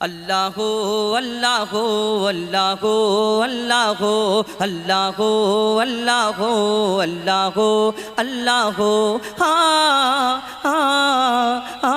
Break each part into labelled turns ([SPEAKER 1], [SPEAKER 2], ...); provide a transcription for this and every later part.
[SPEAKER 1] আল্লাহ আল্লাহ আল্লাহ আল্লাহ আল্লাহ আল্লাহ আল্লাহ আল্লাহ হা হা, হা।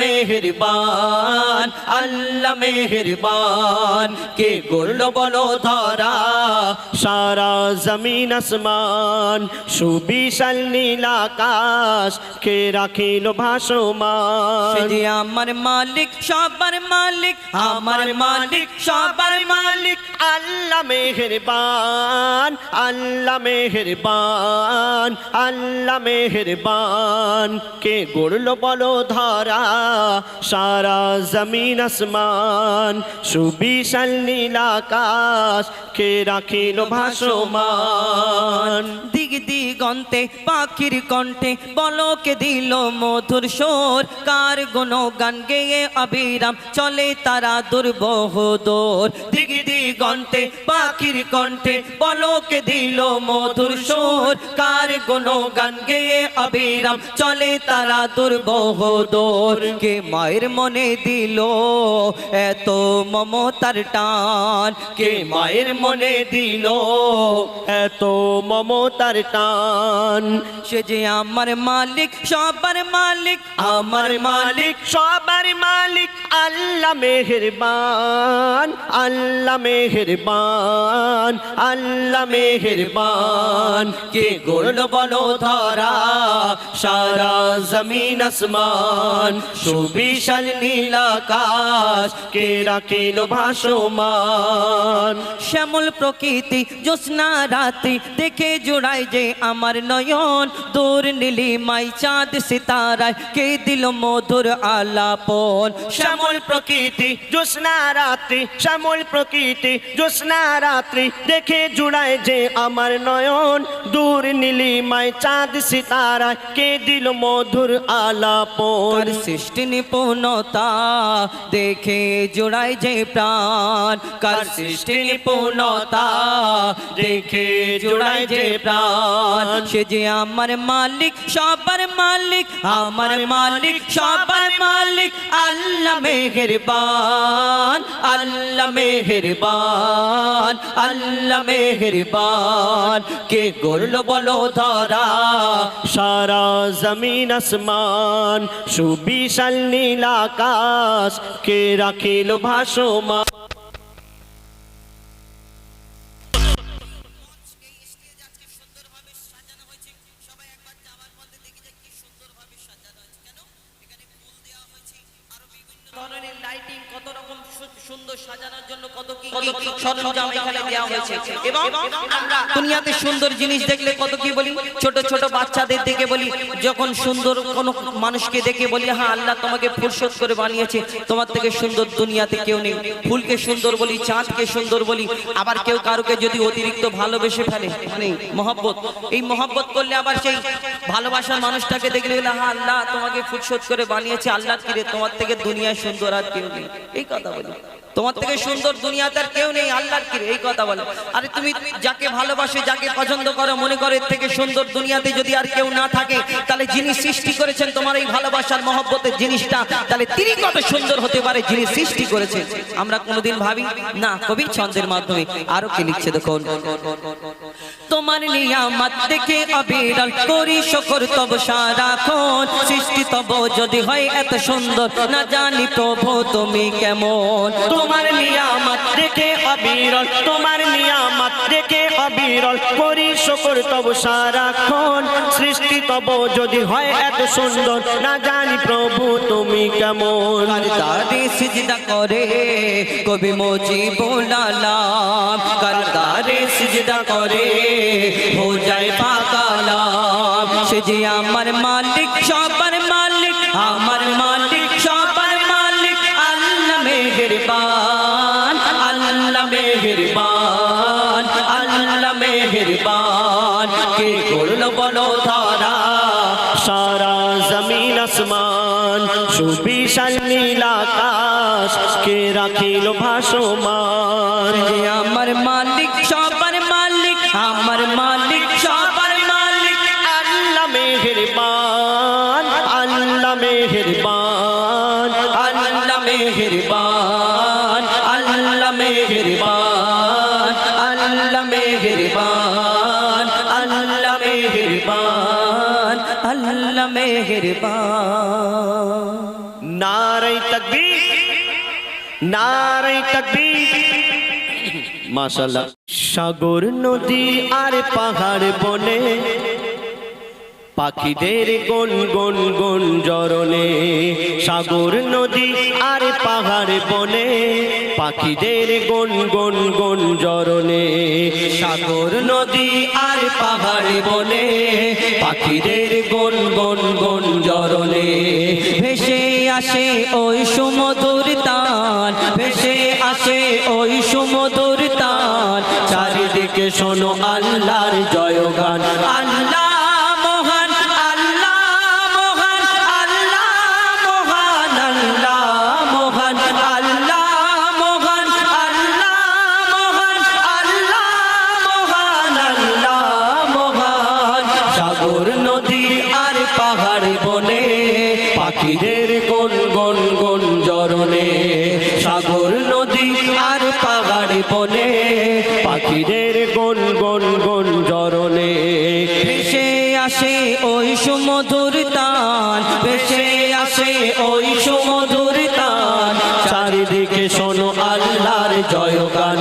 [SPEAKER 1] মেহেরবান আল্লাহ মেহেরবান। কে গড়ল বলো ধরা
[SPEAKER 2] সারা জমিন আসমান সুবিশাল নীল আকাশ কে রাখিল ভাসমান?
[SPEAKER 1] আমার মালিক সবার মালিক আমার মালিক সবার মালিক।
[SPEAKER 2] আল্লাহ মেহেরবান আল্লাহ মেহেরবান আল্লাহ মেহেরবান। কে গড়ল বলো ধরা সারা জমিন আসমান, সুবিশাল নীল আকাশ কে রাখিল ভাসমান।
[SPEAKER 1] দিগ দিগন্তে, পাখির কণ্ঠে বলকে দিল মধুর সোর। কার গুণ গান গেয়ে অবিরাম চলে তারা দুর্বহ দোর। দিগ দিগন্তে, পাখির কণ্ঠে বলকে দিল মধুর সোর। কার গুণ গান গেয়ে অবিরাম চলে তারা দুর্বহ দোর। কে মায়ের মনে দিল। এত মমতার টান কে মায়ের মনে দিল?
[SPEAKER 2] এত মমতার টান।
[SPEAKER 1] সে যে আমার মালিক, সবার মালিক,
[SPEAKER 2] আমার মালিক, সবার মালিক, আল্লাহ মেহেরবান আল্লাহ মেহেরবান আল্লাহ মেহেরবান। কে গড়ল বলো ধরা, সারা জমিন আসমান সুবিশাল নীল আকাশ, কে রাখিল ভাসমান?
[SPEAKER 1] শ্যামল প্রকৃতি, জ্যোৎস্না রাত্রি, দেখে জোড়ায় যে আমার নয়ন। দূর নীলি মাই চাঁদ সিতারায়, কে দিল মধুর আলাপন?
[SPEAKER 2] শ্যামল প্রকৃতি, জ্যোৎস্না রাত্রি, শ্যামল প্রকৃতি, জ্যোৎস্না রাত্রি, দেখে জুড়ায় যে আমার নয়ন। দূর নীলিমায় চাঁদ সিতারায়, কে দিল মধুর আলাপন?
[SPEAKER 1] কার সৃষ্টি নিপুণতা দেখে জোড়ায় যে প্রাণ। কার সৃষ্টি নিপুণতা দেখে জোড়ায় যে প্রাণ। সে যে আমার মালিক সবার মালিক আমার মালিক সবার মালিক। আল্লাহ মেহেরবান আল্লাহ মেহেরবান আল্লাহ মেহেরবান। কে গড়ল বলো ধরা?
[SPEAKER 2] সারা জমিন আসমান সুবিশাল নীল আকাশ কে রাখিল ভাসমান?
[SPEAKER 1] বলি, যখন সুন্দর কোন মানুষকে দেখে বলি হ্যাঁ আল্লাহ তোমাকে ফুরসত করে বানিয়েছে, তোমার থেকে সুন্দর দুনিয়াতে কেউ নেই। ফুলকে সুন্দর বলি, চাঁদকে সুন্দর বলি, আবার কেউ কারোকে যদি অতিরিক্ত ভালোবেসে ফেলে মানে মহব্বত, এই মহব্বত করলে আবার সেই ভালোবাসার মানুষটাকে দেখলে বলে হ্যাঁ আল্লাহ তোমাকে ফুরসত করে বানিয়েছে, আল্লাহ কিরে তোমার থেকে দুনিয়ায় সুন্দর আর কেউ নেই? এই কথা বলি। তোমার থেকে সুন্দর দুনিয়াতে আর কেউ নেই আল্লাহর কি এই কথা বলে। আরে তুমি যাকে ভালোবাসে যাকে পছন্দ করো মনে করো এর থেকে সুন্দর দুনিয়াতে যদি আর কেউ না থাকে তাহলে যিনি সৃষ্টি করেছেন তোমার এই ভালোবাসার মহব্বতের জিনিসটা তাহলে তিনি কত সুন্দর হতে পারে যিনি সৃষ্টি করেছেন। আমরা কোনোদিন ভাবি না কবি ছন্দের মাধ্যমে আরও কে লিখছে দেখুন। তোমার নিয়ামত দেখে অবিরল করি, শকর তব সারাক্ষণ সৃষ্টি তব যদি হয় এত সুন্দর, না জানি প্রভু তুমি কেমন।
[SPEAKER 2] তোমার নিয়ামত দেখে অবিরল তোমার নিয়ামত দেখে অবিরল করি, শকর তব সারাক্ষণ সৃষ্টি তব যদি হয় এত সুন্দর, না জানি প্রভু তুমি কেমন।
[SPEAKER 1] করদারে সিজদা করে, কবি মোজি করদারে সেজদা করে, হো যায় পাকালাম সে যে আমার মালিক, সবার মালিক, আমার মালিক, সবার মালিক,
[SPEAKER 2] আল্লাহ মেহেরবান আল্লাহ মেহেরবান
[SPEAKER 1] আল্লাহ মেহেরবান। কে করল বলো তারা সারা জমিন আসমান, সুবিশাল
[SPEAKER 2] নীল আকাশ, কে রাখিল ভাসমান? আমার মা নারাই তকবীর। মাশাআল্লাহ। সাগর নদী আর পাহাড় বনে পাখিদের গন গন গন জরনে সাগর নদী আর পাহাড় বনে পাখিদের গন গন গন জরনে
[SPEAKER 1] সাগর নদী আর পাহাড় বনে পাখিদের গন গন গন জরনে ভেসে আসে ওই সুমধুর তান ভেসে আসে ওই আসে ওই সুমধুর তান
[SPEAKER 2] চারিদিকে শোনো আল্লাহর জয়গান।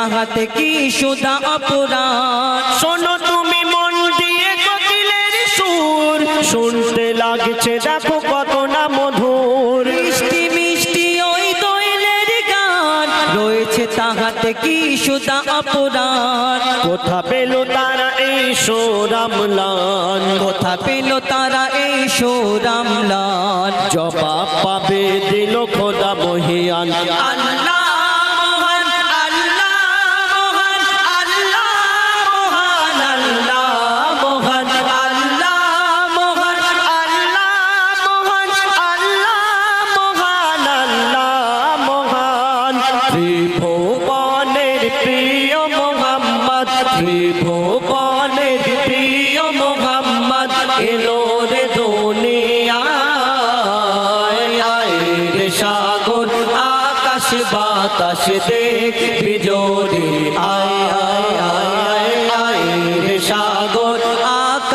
[SPEAKER 1] তাহাতে কি সুদা অপরাধ?
[SPEAKER 2] শোনো তুমি মন দিয়ে কোকিলের সুর। শুনতে লাগছে দেখো কত না মধুর।
[SPEAKER 1] মিষ্টি মিষ্টি ওই দোয়েলের গান। রয়েছে তাহাতে কি সুদা অপরাধ?
[SPEAKER 2] কোথা পেল তারা এই সোরামলান
[SPEAKER 1] কোথা পেল তারা এই সোরামলাল
[SPEAKER 2] জবাব পাবে দিল খোদা মহিয়ান।
[SPEAKER 1] আল্লাহ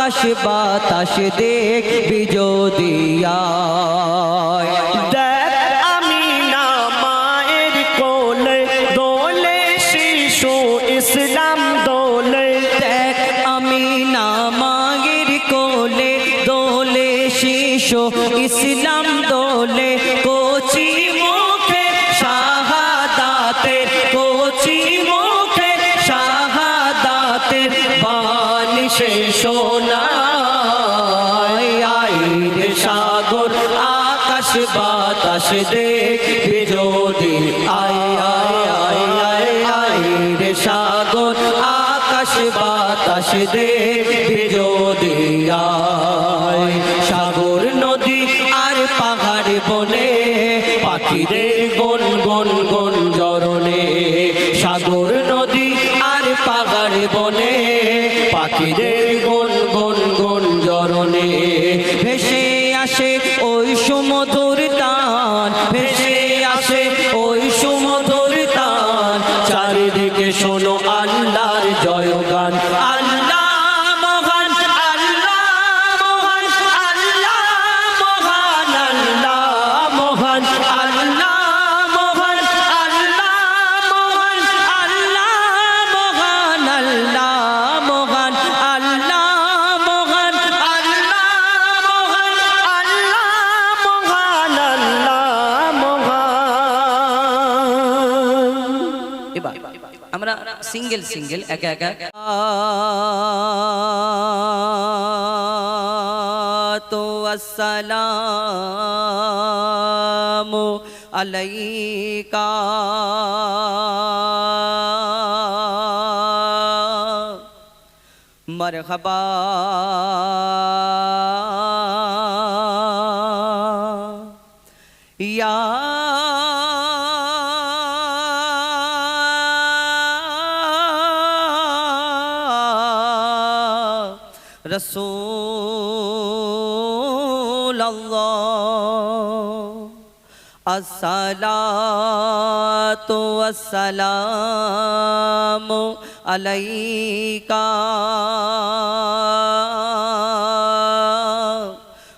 [SPEAKER 2] আকাশ বাতাস দেখ
[SPEAKER 1] বিজোদিয়া
[SPEAKER 2] দেখ
[SPEAKER 1] বাতাস দেখ বিজোদি আয় আয় আয় আয় আয় রে সাগর। আকাশ বিজোদি আয়, সাগর নদী আর পাহাড় বনে, পাখিদের গন গন গন জরনে সাগর নদী আর পাহাড় বনে গন গন গন ভেসে আসে ওই সুমধুর سنگل سنگل ഒക്കെ ഒക്കെ تو السلام علیکہ مرحبا رسول اللہ۔ الصلاة والسلام علیکہ۔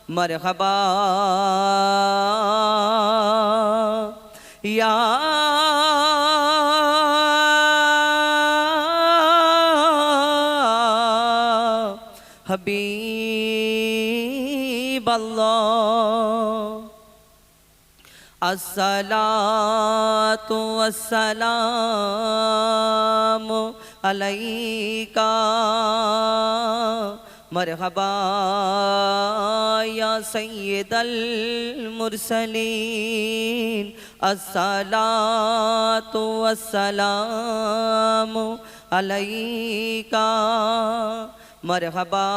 [SPEAKER 1] مرحبا۔ یا حبیب اللہ السلاة والسلام علیکہ مرحبا یا سید المرسلین الصلاة والسلام علیکہ মরহবা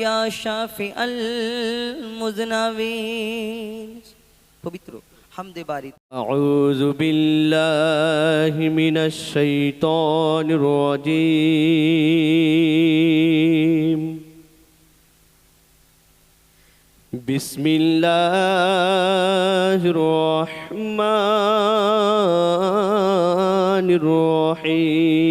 [SPEAKER 1] ইয়া শাফিআল মুজনাবিন পবিত্র হামদে বাড়ি
[SPEAKER 2] أعوذ بالله من الشيطان الرجيم بسم الله الرحمن الرحيم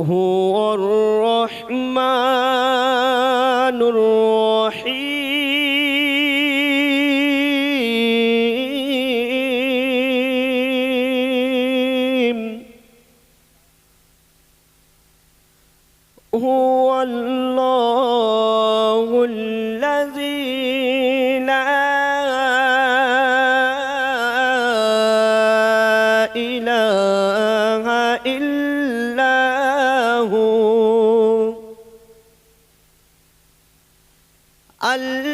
[SPEAKER 2] هو الرحمن. الله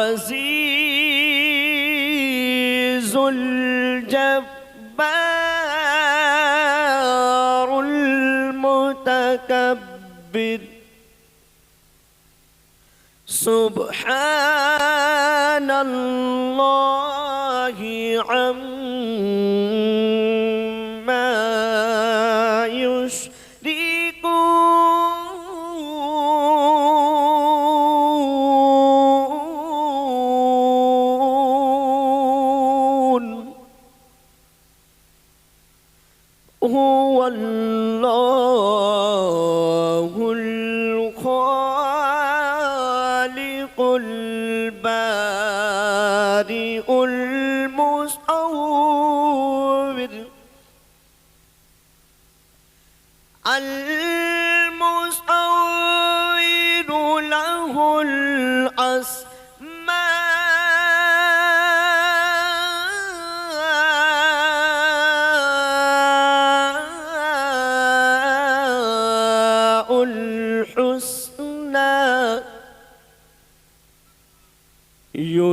[SPEAKER 2] العزيز الجبار المتكبر. سبحان الله عما وَالْمُؤْمِنِينَ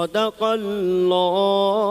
[SPEAKER 2] صدق الله.